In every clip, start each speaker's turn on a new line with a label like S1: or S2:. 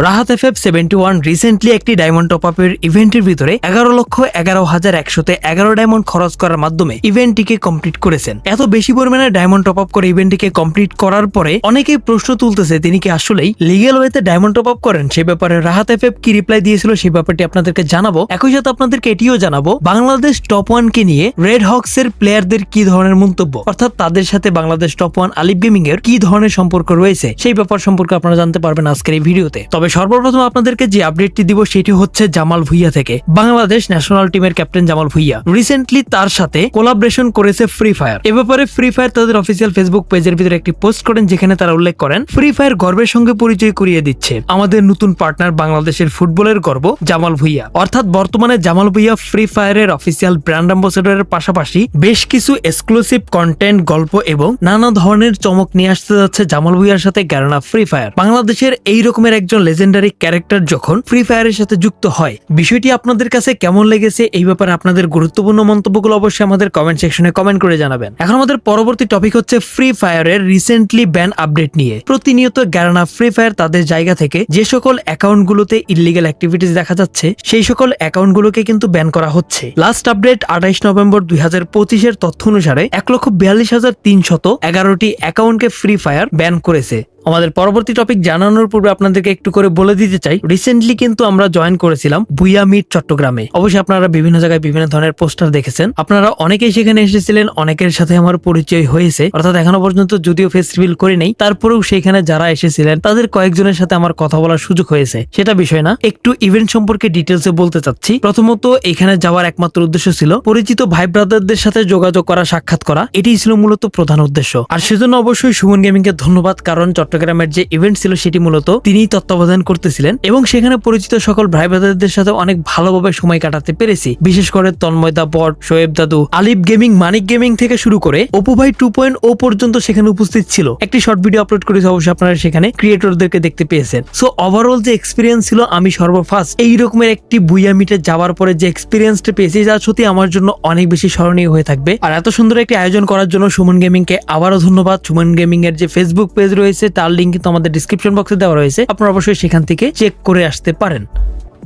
S1: Rahat F F seventy one recently একটি diamond top আপের ইভেন্টের ভিতরে এগারো লক্ষ এগারো হাজার একশোতে এগারো ডায়মন্ড খরচ করার মাধ্যমে ইভেন্টটিকে কমপ্লিট করেছেন। এত বেশি পরিমাণে ডায়মন্ড টপ আপ করে ইভেন্টটিকে কমপ্লিট করার পরে অনেকেই প্রশ্ন তুলতেছে, তিনি কি আসলেই লিগেল ওয়েতে ডায়মন্ড টপ আপ করেন? সে ব্যাপারে রাহাত এফ এফ কি রিপ্লাই দিয়েছিল সেই ব্যাপারটি আপনাদেরকে জানাব। একই সাথে আপনাদেরকে এটিও জানাব, বাংলাদেশ টপ ওয়ান কে নিয়ে রেড হক্স এর প্লেয়ারদের কি ধরনের মন্তব্য? অর্থাৎ তাদের সাথে Bangladesh top one Alif gaming এর কি ধরনের সম্পর্ক রয়েছে? সেই ব্যাপার সম্পর্কে আপনারা জানতে পারবেন আজকের এই ভিডিওতে। তবে সর্বপ্রথম আপনাদেরকে যে আপডেটটি দিব সেটি হচ্ছে জামাল ভুইয়া থেকে। বাংলাদেশ ন্যাশনাল টিমের ক্যাপ্টেন জামাল ভুইয়া। রিসেন্টলি তার সাথে কোলাবরেশন করেছে ফ্রি ফায়ার এ ব্যাপারে ফ্রি ফায়ার তাদের অফিসিয়াল ফেসবুক পেজের ভিতরে একটি পোস্ট করেন, যেখানে তারা উল্লেখ করেন ফ্রি ফায়ার গর্বের সঙ্গে পরিচয় করিয়ে দিচ্ছে। আমাদের নতুন পার্টনার বাংলাদেশের ফুটবলের গর্ব, জামাল ভুইয়া। অর্থাৎ বর্তমানে জামাল ভুইয়া ফ্রি ফায়ারের অফিসিয়াল ব্র্যান্ড অ্যাম্বাসেডরের পাশাপাশি বেশ কিছু এক্সক্লুসিভ কন্টেন্ট গল্প এবং নানা ধরনের চমক নিয়ে আসতে যাচ্ছে জামাল ভুইয়ার সাথে গ্যারানা ফ্রি ফায়ার বাংলাদেশের এই রকমের একজন লেজেন্ডারি ক্যারেক্টার যখন ফ্রি ফায়ারের সাথে যুক্ত হয়, বিষয়টি আপনাদের কাছে কেমন লেগেছে এই ব্যাপারে আপনাদের গুরুত্বপূর্ণ মন্তব্যগুলো অবশ্যই আমাদের কমেন্ট সেকশনে কমেন্ট করে জানাবেন। এখন আমাদের পরবর্তী টপিক হচ্ছে ফ্রি ফায়ারের রিসেন্টলি ব্যান আপডেট নিয়ে। প্রতিনিয়ত গ্যারানা ফ্রি ফায়ার তাদের জায়গা থেকে যে সকল অ্যাকাউন্টগুলোতে ইলিগাল অ্যাক্টিভিটিস দেখা যাচ্ছে, সেই সকল অ্যাকাউন্টগুলোকে কিন্তু ব্যান করা হচ্ছে। লাস্ট আপডেট আঠাইশ নভেম্বর দুই হাজার পঁচিশের তথ্য অনুসারে এক লক্ষ বিয়াল্লিশ হাজার তিনশত এগারোটি অ্যাকাউন্টকে ফ্রি ফায়ার ব্যান করেছে। আমাদের পরবর্তী টপিক জানানোর পূর্বে আপনাদেরকে একটু করে বলে দিতে চাই। রিসেন্টলি কিন্তু আমরা জয়েন করেছিলাম বুয়া মিট চট্টগ্রামে। অবশ্যই আপনারা বিভিন্ন জায়গায় বিভিন্ন ধরনের পোস্টার দেখেছেন। আপনারা অনেকেই সেখানে এসেছিলেন, অনেকের সাথে আমার পরিচয় হয়েছে। অর্থাৎ এখনও পর্যন্ত যদিও ফেস রিভিল করি নেই তারপরেও সেখানে যারা এসেছিলেন, তাদের কয়েকজনের সাথে আমার কথা বলার সুযোগ হয়েছে। সেটা বিষয় না। একটু ইভেন্ট সম্পর্কে ডিটেলসে বলতে চাচ্ছি। প্রথমত এখানে যাওয়ার একমাত্র উদ্দেশ্য ছিল পরিচিত ভাই ব্রাদারদের সাথে যোগাযোগ করা, সাক্ষাৎ করা। এটাই ছিল মূলত প্রধান উদ্দেশ্য। আর সেজন্য অবশ্যই সুমন গেমিং কে ধন্যবাদ, কারণ চট্টগ্রামের যে ইভেন্ট ছিল সেটি মূলত তিনিই তত্ত্বাবধান করতেছিলেন এবং সেখানে পরিচিত সকল ভাই ব্রাদারদের সাথে অনেক ভালোভাবে সময় কাটাতে পেরেছি। বিশেষ করে তন্ময়দা বট, শোয়েব দাদু, আলিফ গেমিং, মানিক গেমিং থেকে শুরু করে অপু ভাই টু পয়েন্ট ও পর্যন্ত সেখানে উপস্থিত ছিল। একটি শর্ট ভিডিও আপলোড করেছে অবশ্যই আপনারা সেখানে ক্রিয়েটরদেরকে দেখতে পেয়েছেন। সো ওভারঅল যে এক্সপিরিয়েন্স ছিল, আমি সর্বফার্স্ট এই রকমের একটি বুইয়া মিটে যাওয়ার পরে যে এক্সপিরিয়েন্সটা পেয়েছি, যা সত্যি আমার জন্য অনেক বেশি স্মরণীয় হয়ে থাকবে। আর এত সুন্দর একটি আয়োজন করার জন্য সুমন গেমিং কে আবারও ধন্যবাদ। সুমন গেমিং এর যে ফেসবুক পেজ রয়েছে তার লিঙ্ক কিন্তু আমাদের ডিসক্রিপশন বক্সে দেওয়া রয়েছে। আপনারা অবশ্যই সেখান থেকে চেক করে আসতে পারেন।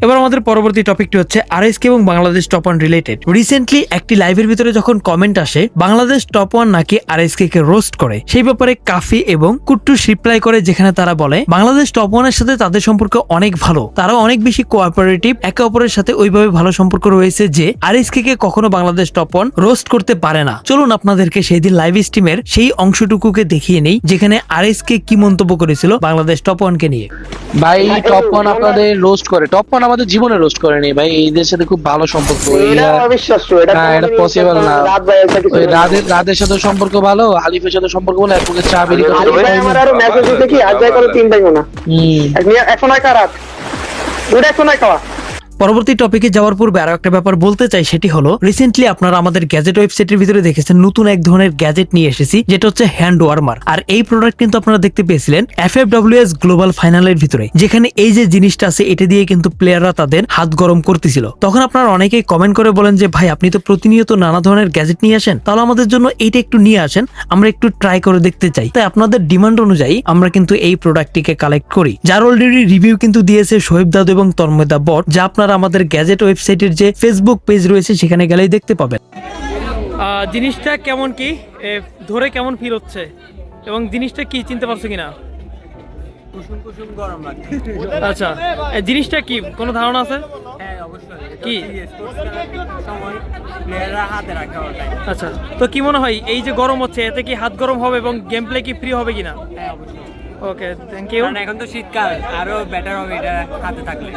S1: এবার আমাদের পরবর্তী টপিকটি হচ্ছে আরএসকে এবং Bangladesh top one related recently একটি লাইভের ভিতরে যখন কমেন্ট আসে, বাংলাদেশ টপ ওয়ান নাকি আরএসকে কে রোস্ট করে, সেই ব্যাপারে কাফি এবং কুট্টু রিপ্লাই করে যেখানে তারা বলে, বাংলাদেশ টপ ওয়ানের সাথে তাদের সম্পর্ক অনেক ভালো। তারা অনেক বেশি কোঅপারেটিভ একে অপরের সাথে ওইভাবে ভালো সম্পর্ক রয়েছে যে আরএসকে কে কখনো বাংলাদেশ টপ ওয়ান রোস্ট করতে পারে না। চলুন আপনাদেরকে সেই দিন লাইভ স্ট্রিমের সেই অংশটুকুকে দেখিয়ে নেই, যেখানে আরএসকে কি মন্তব্য করেছিল বাংলাদেশ টপ ওয়ানকে নিয়ে।
S2: ভাই টপ ওয়ান আপনাদের রোস্ট করে। টপ ওয়ান আমাদের জীবনে রোস্ট করেনি ভাই এদের সাথে খুব ভালো সম্পর্ক।
S3: এটা
S2: এরা- না, ওই। রাদের রাদের সাথে সম্পর্ক ভালো আলিফের সাথে সম্পর্ক ভালো একসঙ্গে চা বেরি করে
S3: আমার আরও মেসেজ দিতে কি আজ যাই করে তিন পাইবো না এখন একা রাত। দুটা এখন খাওয়া।
S1: পরবর্তী টপিকে যাওয়ার পূর্বে আরও একটা ব্যাপার বলতে চাই, সেটি হলো রিসেন্টলি আপনারা আমাদের গ্যাজেট ওয়েবসাইটের ভিতরে দেখেছেন, নতুন এক ধরনের গ্যাজেট নিয়ে এসেছি, যেটা হচ্ছে হ্যান্ড ওয়ার্মার আর এই প্রোডাক্ট কিন্তু আপনারা দেখতে পেয়েছিলেন এফ এফ এস গ্লোবাল ফাইনালের ভিতরে, যেখানে এই যে জিনিসটা আছে, এটা দিয়ে কিন্তু প্লেয়াররা তাদের হাত গরম করতেছিল। তখন আপনারা অনেকেই কমেন্ট করে বলেন যে, ভাই, আপনি তো প্রতিনিয়ত নানা ধরনের গ্যাজেট নিয়ে আসেন, তাহলে আমাদের জন্য এইটা একটু নিয়ে আসেন, আমরা একটু ট্রাই করে দেখতে চাই। তাই আপনাদের ডিমান্ড অনুযায়ী আমরা কিন্তু এই প্রোডাক্টটিকে কালেক্ট করি। যার অলরেডি রিভিউ কিন্তু দিয়েছে শোয়েব দাদু এবং তন্ময়দা বট যা আপনারা আমাদের গ্যাজেট ওয়েবসাইটের যে ফেসবুক পেজ রয়েছে সেখানে গেলেই দেখতে পাবেন। জিনিসটা কেমন কি? ধরে কেমন ফিল হচ্ছে? এবং জিনিসটা কি চিনতে পারছ কিনা? আচ্ছা জিনিসটা কি? কোনো ধারণা আছে?
S4: হ্যাঁ
S1: কি? আচ্ছা তো কি মনে হয় এই যে গরম হচ্ছে এতে কি হাত গরম হবে এবং গেম প্লে কি ফ্রি হবে কিনা?
S4: হ্যাঁ অবশ্যই।
S1: ওকে থ্যাংক ইউ
S4: এখন তো শীতকাল আরও বেটার হবে এটা হাতে থাকলে।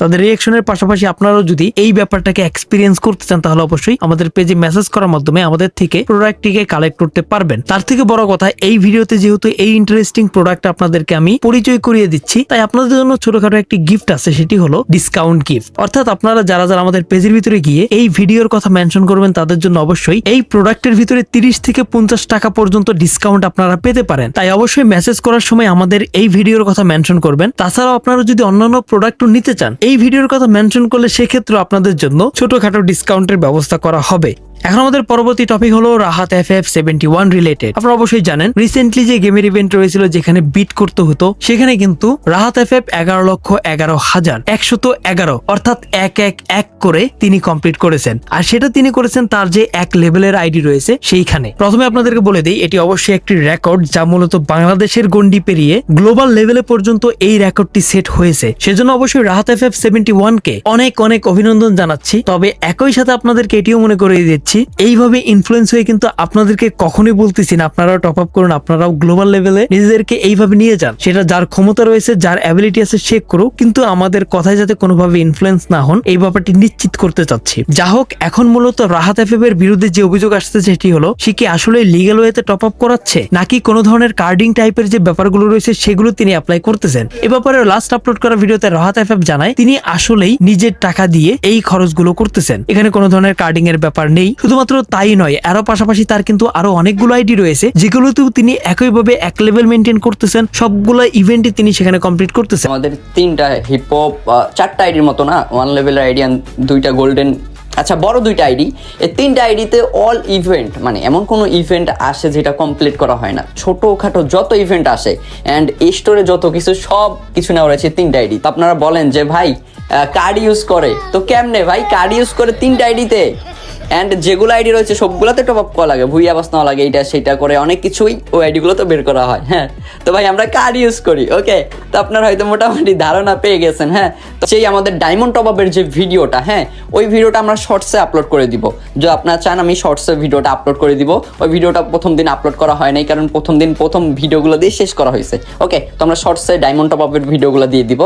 S1: তাদের রিয়েকশনের পাশাপাশি আপনারাও যদি এই ব্যাপারটাকে এক্সপিরিয়েন্স করতে চান তাহলে অবশ্যই আমাদের পেজে মেসেজ করার মাধ্যমে আমাদের থেকে প্রোডাক্টটিকে কালেক্ট করতে পারবেন। তার থেকে বড় কথা এই ভিডিওতে যেহেতু এই ইন্টারেস্টিং প্রোডাক্ট আপনাদেরকে আমি পরিচয় করিয়ে দিচ্ছি তাই আপনাদের জন্য ছোটখাটো একটি গিফট আছে সেটি হলো ডিসকাউন্ট গিফট অর্থাৎ আপনারা যারা যারা আমাদের পেজের ভিতরে গিয়ে এই ভিডিওর কথা মেনশন করবেন তাদের জন্য অবশ্যই এই প্রোডাক্টের ভিতরে তিরিশ থেকে পঞ্চাশ টাকা পর্যন্ত ডিসকাউন্ট আপনারা পেতে পারেন। তাই অবশ্যই মেসেজ করার সময় আমাদের এই ভিডিওর কথা মেনশন করবেন। তাছাড়াও আপনারা যদি অন্যান্য প্রোডাক্টও নিতে চান, এই ভিডিওর কথা মেনশন করলে সেক্ষেত্রে আপনাদের জন্য ছোটখাটো ডিসকাউন্টের ব্যবস্থা করা হবে। এখন আমাদের পরবর্তী টপিক হলো Rahat F F seventy one related আপনারা অবশ্যই জানেন রিসেন্টলি যে গেমের ইভেন্ট রয়েছিল যেখানে বিট করতে হতো, সেখানে কিন্তু রাহাত এফ এফ এগারো লক্ষ এগারো হাজার একশত এগারো, অর্থাৎ এক এক এক করে তিনি কমপ্লিট করেছেন। আর সেটা তিনি করেছেন তার যে এক লেভেলের আইডি রয়েছে, সেইখানে। প্রথমে আপনাদেরকে বলে দিই, এটি অবশ্যই একটি রেকর্ড যা মূলত বাংলাদেশের গন্ডি পেরিয়ে গ্লোবাল লেভেলে পর্যন্ত এই রেকর্ডটি সেট হয়েছে। সেজন্য অবশ্যই Rahat F F seventy one কে অনেক অনেক অভিনন্দন জানাচ্ছি। তবে একই সাথে আপনাদেরকে এটিও মনে করিয়ে দিচ্ছি এইভাবে ইনফ্লুয়েন্স হয়ে কিন্তু আপনাদেরকে কখনোই বলতেছি না। আপনারাও টপ আপ করুন, আপনারাও গ্লোবাল লেভেলে নিজেদেরকে এইভাবে নিয়ে যান। সেটা যার ক্ষমতা রয়েছে, যার অ্যাবিলিটি আছে সে করুক, কিন্তু আমাদের কথায় যাতে কোনোভাবে ইনফ্লুয়েন্স না হন, এই ব্যাপারটি নিশ্চিত করতে চাচ্ছি। যা হোক, এখন মূলত রাহাত এফ এর বিরুদ্ধে যে অভিযোগ আসছে সেটি হলো, সে কি আসলে লিগেল ওয়েতে টপ আপ করাচ্ছে? নাকি কোনো ধরনের কার্ডিং টাইপের যে ব্যাপারগুলো রয়েছে, সেগুলো তিনি অ্যাপ্লাই করতেছেন? এ ব্যাপারে লাস্ট আপলোড করা ভিডিওতে রাহাত এফ জানায়, তিনি আসলেই নিজের টাকা দিয়ে এই খরচগুলো করতেছেন। এখানে কোনো ধরনের কার্ডিং এর ব্যাপার নেই। শুধুমাত্র তাই নয় আরও পাশাপাশি তার কিন্তু আরও অনেকগুলো আইডি রয়েছে, যেগুলোতেও তিনি একইভাবে এক লেভেল মেনটেন করতেছেন, সবগুলো ইভেন্টই তিনি সেখানে কমপ্লিট করতেছেন।
S5: আমাদের তিনটা হিপ হপ চারটা আইডির মতো না ওয়ান লেভেলের আইডি দুইটা গোল্ডেন আচ্ছা বড় দুইটা আইডি। এই তিনটা আইডিতে অল ইভেন্ট মানে এমন কোনো ইভেন্ট আসে যেটা কমপ্লিট করা হয় না। ছোটোখাটো যত ইভেন্ট আসে অ্যান্ড স্টোরে যত কিছু, সব কিছু নেওয়া রয়েছে তিনটা আইডি। আপনারা বলেন যে, ভাই কার্ড ইউজ করে। তো কেমনে ভাই কার্ড ইউজ করে তিনটা আইডিতে? অ্যান্ড যেগুলো আইডি রয়েছে, সবগুলোতে টপ আপ করা লাগে। ভুইয়া বাস নেওয়া লাগে, এইটা সেটা করে অনেক কিছুই ওই আইডিগুলো তো বের করা হয় হ্যাঁ। তো ভাই, আমরা কার্ড ইউজ করি ওকে তো আপনার হয়তো মোটামুটি ধারণা পেয়ে গেছেন হ্যাঁ? তো সেই আমাদের ডায়মন্ড টপ আপের যে ভিডিওটা হ্যাঁ ওই ভিডিওটা আমরা শর্টসে আপলোড করে দিব। যদি আপনারা চান, আমি শর্টসে ভিডিওটা আপলোড করে দিব। ওই ভিডিওটা প্রথম দিন আপলোড করা হয় নাই, কারণ প্রথম দিন প্রথম ভিডিওগুলো দিয়ে শেষ করা হয়েছে ওকে তো আমরা শর্টসে ডায়মন্ড টপ আপের ভিডিওগুলো দিয়ে দিব।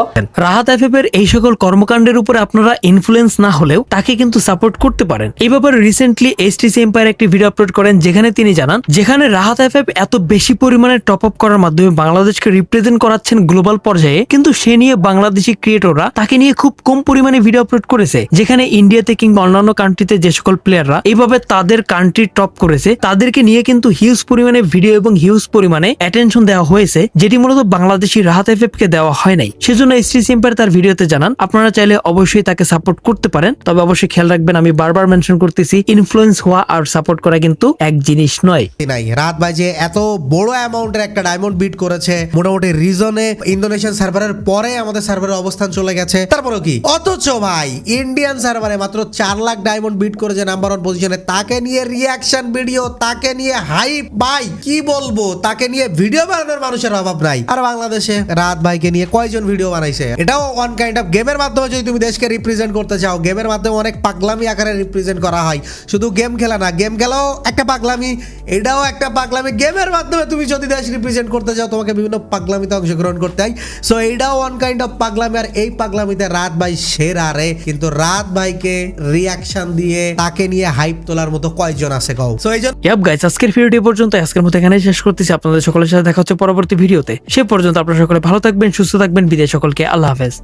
S1: রাহাত এফ এর এই সকল কর্মকাণ্ডের উপরে আপনারা ইনফ্লুয়েন্স না হলেও তাকে কিন্তু সাপোর্ট করতে পারেন। এই ব্যাপারে রিসেন্টলি এইচটিসি এম্পায়ার একটি ভিডিও আপলোড করেন, যেখানে তিনি জানান, যেখানে রাহাত এফ এত বেশি পরিমাণে টপ আপ করার মাধ্যমে বাংলাদেশকে রিপ্রেজেন্ট করাচ্ছেন গ্লোবাল পর্যায়ে, কিন্তু সে নিয়ে বাংলাদেশি ক্রিয়েটররা তাকে নিয়ে খুব কম পরিমাণে ভিডিও আপলোড করেছে। যেখানে ইন্ডিয়াতে কিংবা অন্যান্য কান্ট্রিতে যে সকল প্লেয়াররা এইভাবে তাদের কান্ট্রি টপ করেছে, তাদেরকে নিয়ে কিন্তু হিউজ পরিমাণে ভিডিও এবং হিউজ পরিমাণে অ্যাটেনশন দেওয়া হয়েছে, যেটি মূলত বাংলাদেশি রাহাত এফ কে দেওয়া হয় নাই। সেজন্য এইচটিসি এম্পায়ার তার ভিডিওতে জানান, আপনারা চাইলে অবশ্যই তাকে সাপোর্ট করতে পারেন, তবে অবশ্যই খেয়াল রাখবেন, আমি বারবার মেনশন করতেছি ইনফ্লুয়েন্স হওয়া আর সাপোর্ট করা কিন্তু এক জিনিস নয়।
S6: নাই। রাত বাজে, এত বড় অ্যামাউন্টের একটা ডায়মন্ড বিট করেছে। মোটামুটি রিজনে ইন্দোনেশিয়ান সার্ভারের পরে আমাদের সার্ভারের অবস্থান চলে গেছে। তারপরেও কি? অথচ ভাই ইন্ডিয়ান সার্ভারে মাত্র চার লাখ ডায়মন্ড বিট করেছে নাম্বার ওয়ান পজিশনে তাকে নিয়ে রিয়াকশন ভিডিও তাকে নিয়ে হাইপ ভাই, কি বলব? তাকে নিয়ে ভিডিও বানানোর মানুষের অভাব নাই। আর বাংলাদেশে রাত ভাইকে নিয়ে কয়জন ভিডিও বানাইছে? এটাও ওয়ান কাইন্ড অফ গেমের মাধ্যমে যদি তুমি দেশকে রিপ্রেজেন্ট করতে চাও গেমের মাধ্যমে অনেক পাগলামি আকারে রিপ্রেজেন্ট করা হয়। শুধু গেম খেলা না গেম খেলাও একটা পাগলামি, এটাও একটা পাগলামি। গেমের মাধ্যমে তুমি যদি দেশ রিপ্রেজেন্ট করতে চাও, তোমাকে বিভিন্ন পাগলামিতে অংশগ্রহণ করতে হয়। সো এইটাও ওয়ান কাইন্ড অফ পাগলামি, আর এই পাগলামিতে রাত ভাই সেরা রে। কিন্তু রাত ভাইকে রিয়াকশন দিয়ে তাকে নিয়ে হাইপ তোলার মতো কয়জন আছে কও? সো এই জন্য
S1: ইয়াপ গাইস আজকের ভিডিওটি পর্যন্ত। আজকের মতো এখানে শেষ করতেছি। আপনাদের সকলের সাথে দেখা হচ্ছে পরবর্তী ভিডিওতে সে পর্যন্ত আপনারা সকলে ভালো থাকবেন, সুস্থ থাকবেন। বিদায় সকলকে। আল্লাহ হাফেজ।